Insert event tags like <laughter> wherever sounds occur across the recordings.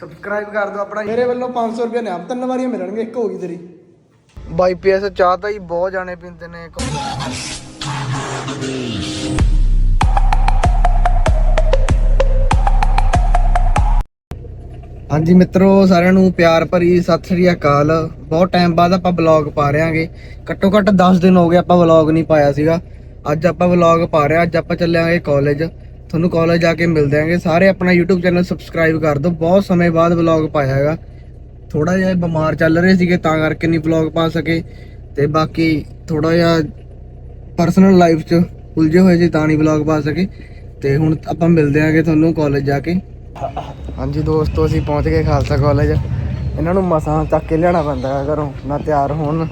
Subscribe ਕਰ ਦਿਓ ਆਪਣਾ। ਮੇਰੇ ਵੱਲੋਂ 500 ਰੁਪਏ ਨੇ ਤਿੰਨ ਵਾਰੀਆਂ ਮਿਲਣਗੇ ਇੱਕ ਹੋ ਗਈ ਤੇਰੀ। ਬਾਈ ਪੀਐਸ ਚਾਹ ਤਾਂ ਹੀ ਬਹੁਤ ਜਾਣੇ ਪੀਂਦੇ ਨੇ। ਹਾਂਜੀ ਮਿੱਤਰੋ ਸਾਰਿਆਂ ਨੂੰ ਪਿਆਰ ਭਰੀ ਸਤਿ ਸ੍ਰੀ ਅਕਾਲ। ਬਹੁਤ ਟਾਈਮ ਬਾਅਦ ਆਪਾਂ ਵਲੌਗ ਪਾ ਰਹੇ ਹਾਂਗੇ ਘੱਟੋ ਘੱਟ 10 ਦਿਨ ਹੋ ਗਏ ਆਪਾਂ ਵਲੌਗ ਨਹੀਂ ਪਾਇਆ ਸੀਗਾ। ਅੱਜ ਆਪਾਂ ਵਲੌਗ ਪਾ ਰਹੇ ਅੱਜ ਆਪਾਂ ਚੱਲਾਂਗੇ ਕਾਲਜ ਤੁਹਾਨੂੰ ਕਾਲਜ ਜਾ ਕੇ ਮਿਲਦੇ ਆਂਗੇ ਸਾਰੇ ਆਪਣਾ YouTube ਚੈਨਲ ਸਬਸਕ੍ਰਾਈਬ ਕਰ ਦਿਓ। ਬਹੁਤ ਸਮੇਂ ਬਾਅਦ ਵਲੌਗ ਪਾਇਆ ਹੈਗਾ। ਥੋੜਾ ਜਿਹਾ ਬਿਮਾਰ ਚੱਲ ਰਹੇ ਸੀਗੇ, ਤਾਂ ਕਰਕੇ ਨਹੀਂ ਵਲੌਗ ਪਾ ਸਕੇ। ਤੇ ਬਾਕੀ ਥੋੜਾ ਜਿਹਾ ਪਰਸਨਲ ਲਾਈਫ 'ਚ ਉਲਝੇ ਹੋਏ ਸੀ, ਤਾਂ ਨਹੀਂ ਵਲੌਗ ਪਾ ਸਕੇ। ਤੇ ਹੁਣ ਆਪਾਂ ਮਿਲਦੇ ਆਂਗੇ ਤੁਹਾਨੂੰ ਕਾਲਜ ਜਾ ਕੇ। ਹਾਂਜੀ ਦੋਸਤੋ, ਅਸੀਂ ਪਹੁੰਚ ਗਏ ਖਾਲਸਾ ਕਾਲਜ ਇਹਨਾਂ ਨੂੰ ਮਸਾਂ ਚੱਕ ਕੇ ਲਿਆਣਾ ਪੈਂਦਾ ਹੈ ਘਰੋਂ, ਨਾ ਤਿਆਰ ਹੋਣ।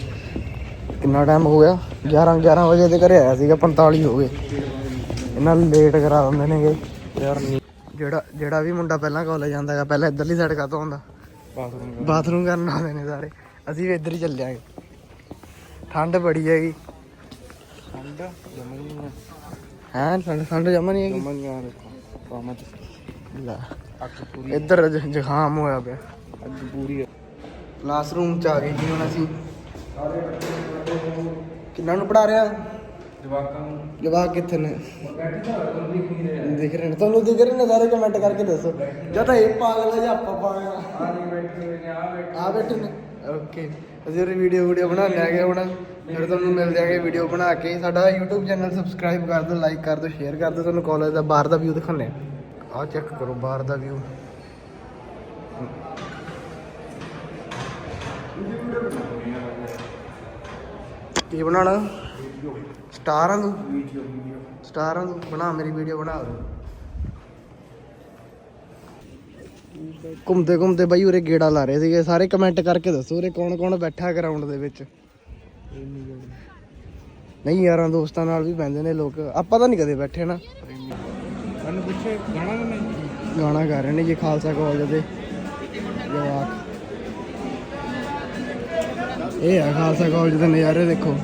ਕਿੰਨਾ ਟਾਈਮ ਹੋ ਗਿਆ? 11 11 ਵਜੇ ਦੇ ਘਰੇ ਆਇਆ ਸੀਗਾ 45 ਹੋ ਗਏ। ਇਹਨਾਂ ਨੂੰ ਲੇਟ ਕਰਾ ਦਿੰਦੇ ਨੇਗੇ। ਯਾਰ ਜਿਹੜਾ ਜਿਹੜਾ ਵੀ ਮੁੰਡਾ ਪਹਿਲਾਂ ਕਾਲਜ ਜਾਂਦਾ ਹੈਗਾ ਪਹਿਲਾਂ ਇੱਧਰਲੀ ਸਾਈਡ ਕਾਤੋਂ ਆਉਂਦਾ? ਬਾਥਰੂਮ ਬਾਥਰੂਮ ਕਰਨ ਆਉਂਦੇ ਨੇ ਸਾਰੇ। ਅਸੀਂ ਵੀ ਇੱਧਰ ਹੀ ਚੱਲਿਆਂਗੇ। ਠੰਡ ਬੜੀ ਹੈਗੀ। ਠੰਡ ਜਮਨ ਹੈਂ ਠੰਡ ਠੰਡ ਜਮਾ ਨਹੀਂ ਹੈਗੀ। ਜਮਨ ਯਾਰ ਦੇਖੋ ਕਾਮਤ ਲੈ। ਇੱਧਰ ਜ਼ੁਕਾਮ ਹੋਇਆ ਪਿਆ। ਅੱਖ ਪੂਰੀ ਕਲਾਸਰੂਮ ਚ ਆ ਗਏ ਜੀ ਹੁਣ ਅਸੀਂ। ਕਿੰਨਾ ਨੂੰ ਪੜਾ ਰਿਹਾ? ਜਵਾਕਾਂ ਨੂੰ ਜਵਾਕ ਕਿੱਥੇ ਨੇ? ਦਿਖ ਰਹੇ। ਨੇ। ਤੁਹਾਨੂੰ ਦਿਖ ਰਹੇ ਨੇ ਸਾਰੇ ਕਮੈਂਟ ਕਰਕੇ ਦੱਸੋ। ਜਾਂ ਤਾਂ ਇਹ ਪਾਗਲ ਹੈ ਜਾਂ ਆਪਾਂ ਪਾਗਲ ਆ? ਆ ਨਹੀਂ ਬੈਠੇ ਹੋਏ ਨੇ ਆ ਬੈਠੇ ਆ ਬੈਠੇ ਨੇ। ਓਕੇ ਅਸੀਂ ਉਹ ਵੀਡੀਓ ਵੀਡੀਓ ਬਣਾ ਲਿਆਗੇ ਹੁਣ। ਫਿਰ ਤੁਹਾਨੂੰ ਮਿਲ ਜਾਗੇ ਵੀਡੀਓ ਬਣਾ ਕੇ। ਸਾਡਾ YouTube ਚੈਨਲ ਸਬਸਕ੍ਰਾਈਬ ਕਰ ਦਿਓ ਲਾਈਕ ਕਰ ਦਿਓ ਸ਼ੇਅਰ ਕਰ ਦਿਓ। ਤੁਹਾਨੂੰ ਕਾਲਜ ਦਾ ਬਾਹਰ ਦਾ ਵਿਊ ਦਿਖਾਉਂਦੇ ਆ ਆਹ ਚੈੱਕ ਕਰੋ ਬਾਹਰ ਦਾ ਵਿਊ ਕੀ ਬਣਾਉਣਾ? ਸਟਾਰਾਂ ਨੂੰ? Video video. ਸਟਾਰਾਂ ਨੂੰ ਬਣਾ ਮੇਰੀ ਵੀਡੀਓ ਬਣਾ ਦੇ ਘੁੰਮਦੇ ਘੁੰਮਦੇ ਬਾਈ ਉਰੇ ਗੇੜਾ ਲਾ ਰਹੇ ਸੀਗੇ। ਸਾਰੇ ਕਮੈਂਟ ਕਰਕੇ ਦੱਸੋ ਉਰੇ ਕੌਣ ਕੌਣ ਬੈਠਾ ਗਰਾਊਂਡ ਦੇ ਵਿੱਚ। ਨਹੀਂ ਯਾਰਾਂ ਦੋਸਤਾਂ ਨਾਲ ਵੀ ਬੈੰਦੇ ਨੇ ਲੋਕ। ਆਪਾਂ ਤਾਂ ਨਹੀਂ ਕਦੇ ਬੈਠੇ ਨਾ। ਸਾਨੂੰ ਪੁੱਛੇ ਗਾਣਾ ਨਾ ਗਾਣਾ ਗਾ ਰਹੇ ਨੇ ਜੀ ਖਾਲਸਾ ਕਾਲਜ ਦੇ। ਜਵਾਕ। ਇਹ ਆ ਖਾਲਸਾ ਕਾਲਜ ਦੇ ਨਜ਼ਾਰੇ ਦੇਖੋ।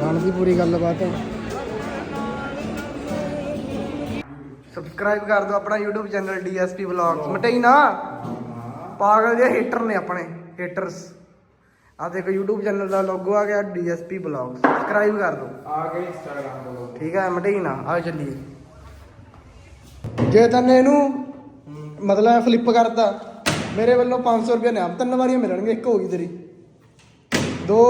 ਗਾਣ ਦੀ ਪੂਰੀ ਗੱਲਬਾਤ। ਹੈ ਸਬਸਕ੍ਰਾਈਬ ਕਰ ਦਿਓ ਆਪਣਾ YouTube ਚੈਨਲ DSP Vlogs ਮਟਈ ਨਾ ਪਾਗਲ ਜੇ ਹੀਟਰ ਨੇ ਆਪਣੇ ਹੀਟਰਸ ਆ ਦੇਖੋ YouTube ਚੈਨਲ ਦਾ ਲੋਗੋ ਆ ਗਿਆ DSP Vlogs ਸਬਸਕ੍ਰਾਈਬ ਕਰ ਦਿਓ। ਆ ਤੋਂ। ਲੋਕ। ਠੀਕ ਹੈ ਮਟਈ ਨਾ ਆ ਚੱਲੀਏ। ਜੇ ਤੈਨੇ ਇਹਨੂੰ ਮਤਲਬ ਫਲਿੱਪ ਕਰਤਾ ਮੇਰੇ ਵੱਲੋਂ 500 ਰੁਪਏ ਨੇ। ਤਿੰਨ ਵਾਰੀਆਂ ਮਿਲਣਗੇ ਇੱਕ ਹੋ ਗਈ ਤੇਰੀ। ਦੋ।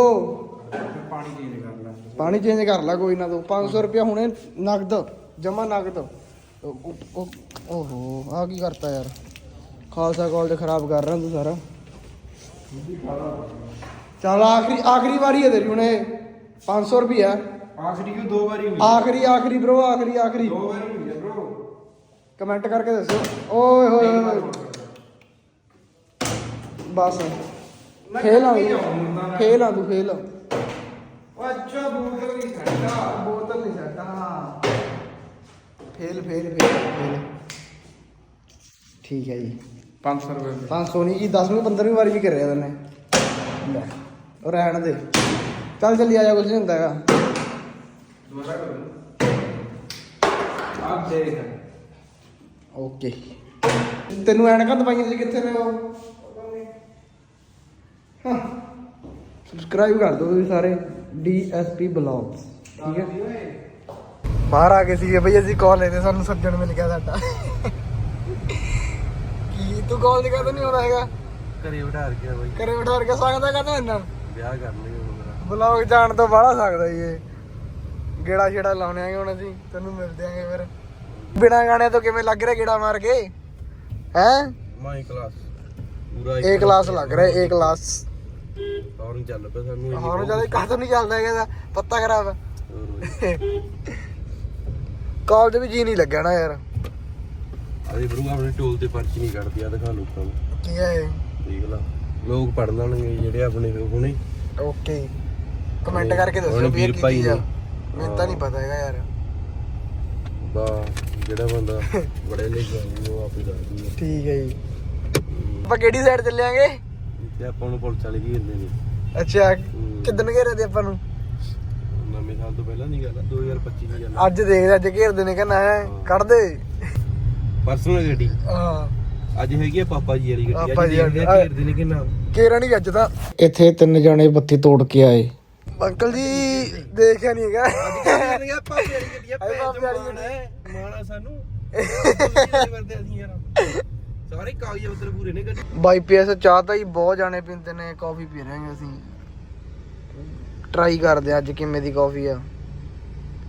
ਪਾਣੀ ਚੇਂਜ ਕਰ ਲੈ। ਪਾਣੀ ਚੇਂਜ ਕਰ ਲੈ ਕੋਈ ਨਾ ਦੋ 500 ਰੁਪਏ ਹੁਣੇ ਨਗਦ ਜਮਾ ਨਗਦ। ਉਹ- ਉਹ- ਓਹੋ ਆ ਕੀ ਕਰਤਾ ਯਾਰ? ਖਾਲਸਾ ਕਾਲਜ ਖਰਾਬ ਕਰ ਰਿਹਾ ਤੂੰ ਸਾਰਾ। ਚੱਲ ਆਖਰੀ ਆਖਰੀ ਵਾਰੀ ਹੈ ਤੇਰੀ ਹੁਣੇ 500 ਰੁਪਏ ਆਖਰੀ ਕਿਉਂ ਦੋ ਵਾਰੀ ਹੋਈ? ਆਖਰੀ ਆਖਰੀ bro ਆਖਰੀ ਆਖਰੀ। ਦੋ ਵਾਰੀ ਹੋਈ ਹੈ bro ਕਮੈਂਟ ਕਰਕੇ ਦੱਸੋ ਓਏ ਹੋਏ ਹੋਏ ਬਸ। ਫੇਲ ਆ ਤੂੰ। ਫੇਲ ਆ ਤੂੰ ਛੱਡਾ ਬੋਤਲ ਨਹੀਂ ਸੱਟਾ ਹਾਂ। Fail fail fail fail. ਠੀਕ ਹੈ ਜੀ। 500 ਰੁਪਏ। 500 ਨਹੀਂ ਜੀ 10ਵੀਂ 15ਵੀਂ ਵਾਰੀ ਵੀ ਕਰਿਆ ਤੈਨੇ। ਲੈ ਉਹ ਰਹਿਣ ਦੇ। ਚੱਲ ਚੱਲੀ ਆ ਜਾ ਕੁਝ ਨਹੀਂ ਹੁੰਦਾ ਹੈਗਾ। ਦੁਬਾਰਾ ਕਰੋ। ਆਪ ਦੇਖ। ਓਕੇ। ਤੈਨੂੰ ਐਨਕਾਂ ਦਵਾਈਆਂ ਸੀ ਕਿੱਥੇ ਨੇ ਉਹ ਹਾਂ। ਸਬਸਕ੍ਰਾਈਬ ਕਰ ਦਿਓ ਤੁਸੀਂ ਸਾਰੇ। DSP blogs. ਠੀਕ ਹੈ। ਬਾਹਰ ਆ ਗਏ ਸੀਗੇ ਬਈ ਅਸੀਂ ਕਾਲਜ ਤੇ ਸਾਨੂੰ ਸੱਜਣ ਮਿਲ ਗਿਆ ਸਾਡਾ। ਕੀ ਤੂੰ ਕਾਲਜ ਕਦੋਂ ਨਹੀਂ ਆਉਂਦਾ ਹੈਗਾ? ਘਰੇ ਬਿਠਾ ਗਿਆ ਬਾਈ। ਘਰੇ ਬਿਠਾ ਕੇ ਸਕਦਾ ਕਦੋਂ ਇੰਨਾ? ਵਿਆਹ ਕਰ ਲਿਓ ਮੇਰਾ। ਬਲੌਗ ਜਾਣ ਤੋਂ ਬਾਹਲਾ ਸਕਦਾ ਇਹ। ਗੇੜਾ ਛੇੜਾ ਲਾਉਣੇ ਆਂਗੇ ਹੁਣ ਅਸੀਂ ਤੈਨੂੰ ਮਿਲਦੇ ਆਂਗੇ ਫਿਰ। ਬਿਨਾ ਗਾਣੇ ਤੋਂ ਕਿਵੇਂ ਲੱਗ ਰਿਹਾ ਗੇੜਾ ਮਾਰ ਕੇ? ਹੈ? ਮਾਈ ਕਲਾਸ ਪੂਰਾ ਏ ਕਲਾਸ ਲੱਗ ਰਿਹਾ ਏ ਕਲਾਸ ਹੌਰਨ ਚੱਲ ਪਿਆ ਸਾਨੂੰ ਹੁਣ ਜ਼ਿਆਦਾ ਕਾਹਤੋਂ ਨਹੀਂ ਚੱਲਦਾ ਹੈਗਾ ਪੱਤਾ ਖਰਾਬ ਹੈ ਹੋਰ ਕਾਲਜ ਵੀ ਜੀ ਨਹੀਂ ਲੱਗਿਆ ਨਾ ਯਾਰ। ਅਸੀਂ ਬਰੂ ਆਪਣੇ ਟੋਲ ਤੇ ਪਰਚੀ ਨਹੀਂ ਕੱਢਦੀ ਆ ਦਿਖਾ ਲੋਕਾਂ ਨੂੰ। ਕੀ ਹੈ ਇਹ? ਦੇਖ ਲਾ ਲੋਕ ਪੜ ਲੈਣਗੇ ਜਿਹੜੇ ਆਪਣੇ ਹੁਣੇ। ਓਕੇ। ਕਮੈਂਟ ਕਰਕੇ ਦੱਸੋ ਹੁਣ ਵੀ ਇਹ ਵੀਰ ਕੀ ਭਾਈ ਚੀਜ਼ ਆ। ਮੈਨੂੰ ਤਾਂ ਨਹੀਂ ਪਤਾ ਹੈਗਾ ਯਾਰ। ਬਾ ਜਿਹੜਾ ਬੰਦਾ <laughs> ਬੜੇ ਲਿਖਿਆ ਉਹ ਆਪੇ ਦੱਸ ਦੂਗਾ ਠੀਕ ਹੈ ਜੀ। ਆਪਾਂ ਕਿਹੜੀ ਸਾਈਡ ਚੱਲਿਆਂਗੇ ਤੇ ਆਪਾਂ ਨੂੰ ਪੁਲਿਸ ਵਾਲੇ ਘੇਰਦੇ ਨੇ। ਅੱਛਾ ਕਿੱਦਣ ਘੇਰੇ ਦੇ ਆਪਾਂ ਨੂੰ? ਨਵੇਂ ਸਾਲ ਤੋਂ ਪਹਿਲਾਂ ਦੀ ਗੱਲ ਆ 2025 ਦੀ ਗੱਲ ਆ। ਅੱਜ ਦੇਖਦੇ ਅੱਜ ਘੇਰਦੇ ਨੇ ਕਹਿੰਦਾ ਹੈ ਕੱਢ ਦੇ ਪਰਸਨਲ ਗੱਡੀ। ਹਾਂ। ਅੱਜ ਹੈਗੀ ਆ ਪਾਪਾ ਜੀ ਵਾਲੀ ਗੱਡੀ। ਪਾਪਾ ਅੱਜ ਜੀ ਦੇਖਦੇ ਆ ਵਾਲੀ। ਘੇਰਦੇ ਨੇ ਕਿੰਨਾ ਕੇਰਾ ਨਹੀਂ ਅੱਜ ਤਾਂ। ਇੱਥੇ ਤਿੰਨ ਜਣੇ ਬੱਤੀ ਤੋੜ ਕੇ ਆਏ। ਅੰਕਲ ਜੀ ਦੇਖਿਆ ਨਹੀਂ ਹੈਗਾ। ਕਹਿੰਦੇ ਪਾਪੇ ਵਾਲੀ ਗੱਡੀ ਆ ਹਾਏ ਪਾਪੇ ਵਾਲੀ ਗੱਡੀ। ਮਾਣਾ ਸਾਨੂੰ। ਵਰਦੇ ਅਸੀਂ ਯਾਰ? ਸਾਰੇ ਕਾਗਜ਼ ਪੱਤਰ ਪੂਰੇ ਨੇ ਗੱਡੀ। ਬਾਈ ਪੀਐਸ ਚਾਹ ਤਾਂ ਹੀ ਬਹੁਤ ਜਾਣੇ ਪੀਂਦੇ ਨੇ ਕਾਫੀ ਪੀ ਰਹੇ ਹਾਂ ਅਸੀਂ। ਟਰਾਈ ਕਰਦੇ ਹਾਂ ਅੱਜ ਕਿਵੇਂ ਦੀ ਕਾਫੀ ਆ।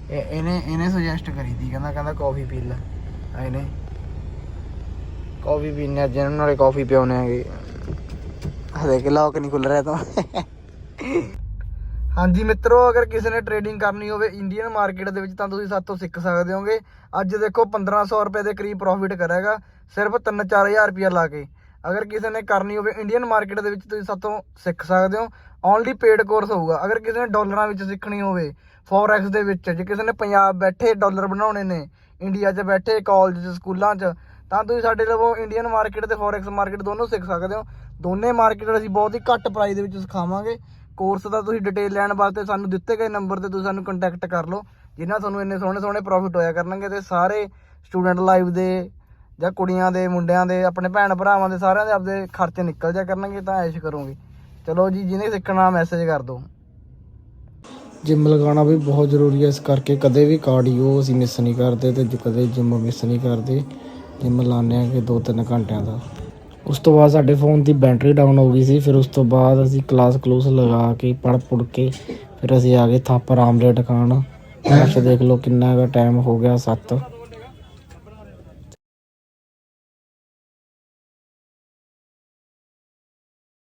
ਇਹ ਇਹਨੇ ਇਹਨੇ ਸੁਜੈਸਟ ਕਰੀ ਦੀ ਕਹਿੰਦਾ ਕਹਿੰਦਾ ਕਾਫੀ ਪੀ ਲੈ। ਆ ਇਹਨੇ ਕਾਫੀ ਪੀਣੇ ਅੱਜ ਇਹਨਾਂ ਨਾਲੇ ਕਾਫੀ ਪਿਉਣੇ ਆਗੇ ਆ ਦੇਖ ਲੋਕ ਨਹੀਂ ਖੁੱਲ ਰਿਹਾ ਤਾਂ। ਹਾਂਜੀ ਮਿੱਤਰੋ ਅਗਰ ਕਿਸੇ ਨੇ ਟ੍ਰੇਡਿੰਗ ਕਰਨੀ ਹੋਵੇ ਇੰਡੀਅਨ ਮਾਰਕੀਟ ਦੇ ਵਿੱਚ ਤਾਂ ਤੁਸੀਂ ਸਾਤੋਂ ਸਿੱਖ ਸਕਦੇ ਹੋਗੇ। ਅੱਜ ਦੇਖੋ 1500 ਰੁਪਏ ਦੇ ਕਰੀਬ ਪ੍ਰੋਫਿਟ ਕਰੇਗਾ ਸਿਰਫ 3-4000 ਰੁਪਏ ਲਾ ਕੇ। ਅਗਰ ਕਿਸੇ ਨੇ ਕਰਨੀ ਹੋਵੇ ਇੰਡੀਅਨ ਮਾਰਕੀਟ ਦੇ ਵਿੱਚ ਤੁਸੀਂ ਸਾਤੋਂ ਸਿੱਖ ਸਕਦੇ ਹੋ। ਓਨਲੀ ਪੇਡ ਕੋਰਸ ਹੋਊਗਾ। ਅਗਰ ਕਿਸੇ ਨੇ ਡਾਲਰਾਂ ਵਿੱਚ ਸਿੱਖਣੀ ਹੋਵੇ ਫੋਰੈਕਸ ਦੇ ਵਿੱਚ, ਜੇ ਕਿਸੇ ਨੇ ਪੰਜਾਬ ਬੈਠੇ ਡਾਲਰ ਬਣਾਉਣੇ ਨੇ ਇੰਡੀਆ 'ਚ ਬੈਠੇ ਕਾਲਜ 'ਚ, ਸਕੂਲਾਂ 'ਚ, ਤਾਂ ਤੁਸੀਂ ਸਾਡੇ ਲਵੋ ਇੰਡੀਅਨ ਮਾਰਕੀਟ ਤੇ ਫੋਰੈਕਸ ਮਾਰਕੀਟ ਦੋਨੋਂ ਸਿੱਖ ਸਕਦੇ ਹੋ। ਦੋਨੇ ਮਾਰਕੀਟ ਅਸੀਂ ਬਹੁਤ ਹੀ ਘੱਟ ਪ੍ਰਾਈਸ ਦੇ ਵਿੱਚ ਸਿਖਾਵਾਂਗੇ। ਕੋਰਸ ਦਾ ਤੁਸੀਂ ਡਿਟੇਲ ਲੈਣ ਵਾਸਤੇ ਸਾਨੂੰ ਦਿੱਤੇ ਗਏ ਨੰਬਰ ਤੇ ਤੁਸੀਂ ਸਾਨੂੰ ਕੰਟੈਕਟ ਕਰ ਲਓ। ਜਿਨ੍ਹਾਂ ਤੁਹਾਨੂੰ ਇੰਨੇ ਸੋਹਣੇ ਸੋਹਣੇ ਪ੍ਰੋਫਿਟ ਹੋਇਆ ਕਰਨਗੇ ਤੇ ਸਾਰੇ ਸਟੂਡੈਂਟ ਲਾਈਫ ਦੇ ਜਾਂ ਕੁੜੀਆਂ ਦੇ, ਮੁੰਡਿਆਂ ਦੇ, ਆਪਣੇ ਭੈਣ ਭਰਾਵਾਂ ਦੇ ਸਾਰਿਆਂ ਦੇ ਆਪਦੇ ਖਰਚੇ ਨਿਕਲ ਜਾ ਕਰਨਗੇ ਤਾਂ ਐਸ਼ ਕਰੋਗੇ। ਚਲੋ ਜੀ, ਜਿਹਨੇ ਸਿੱਖਣਾ ਮੈਸੇਜ ਕਰ ਦਿਓ। ਜਿਮ ਲਗਾਉਣਾ ਵੀ ਬਹੁਤ ਜ਼ਰੂਰੀ ਹੈ, ਇਸ ਕਰਕੇ ਕਦੇ ਵੀ ਕਾਰਡੀਓ ਅਸੀਂ ਮਿਸ ਨਹੀਂ ਕਰਦੇ ਤੇ ਕਦੇ ਜਿਮ ਮਿਸ ਨਹੀਂ ਕਰਦੇ। ਜਿਮ ਲਾਉਂਦੇ ਆਂਗੇ 2-3 ਘੰਟਿਆਂ ਦਾ। ਉਸ ਤੋਂ ਬਾਅਦ ਸਾਡੇ ਫੋਨ ਦੀ ਬੈਟਰੀ ਡਾਊਨ ਹੋ ਗਈ ਸੀ, ਫਿਰ ਉਸ ਤੋਂ ਬਾਅਦ ਅਸੀਂ ਕਲਾਸ ਕਲੂਸ ਲਗਾ ਕੇ ਪੜ ਪੁੜ ਕੇ, ਫਿਰ ਅਸੀਂ ਆ ਗਏ ਥਾਪਰ ਆਮਲੇਟ ਖਾਣ। ਅੱਛਾ ਦੇਖ ਲਓ ਕਿੰਨਾ ਹੈਗਾ ਟਾਈਮ ਹੋ ਗਿਆ 7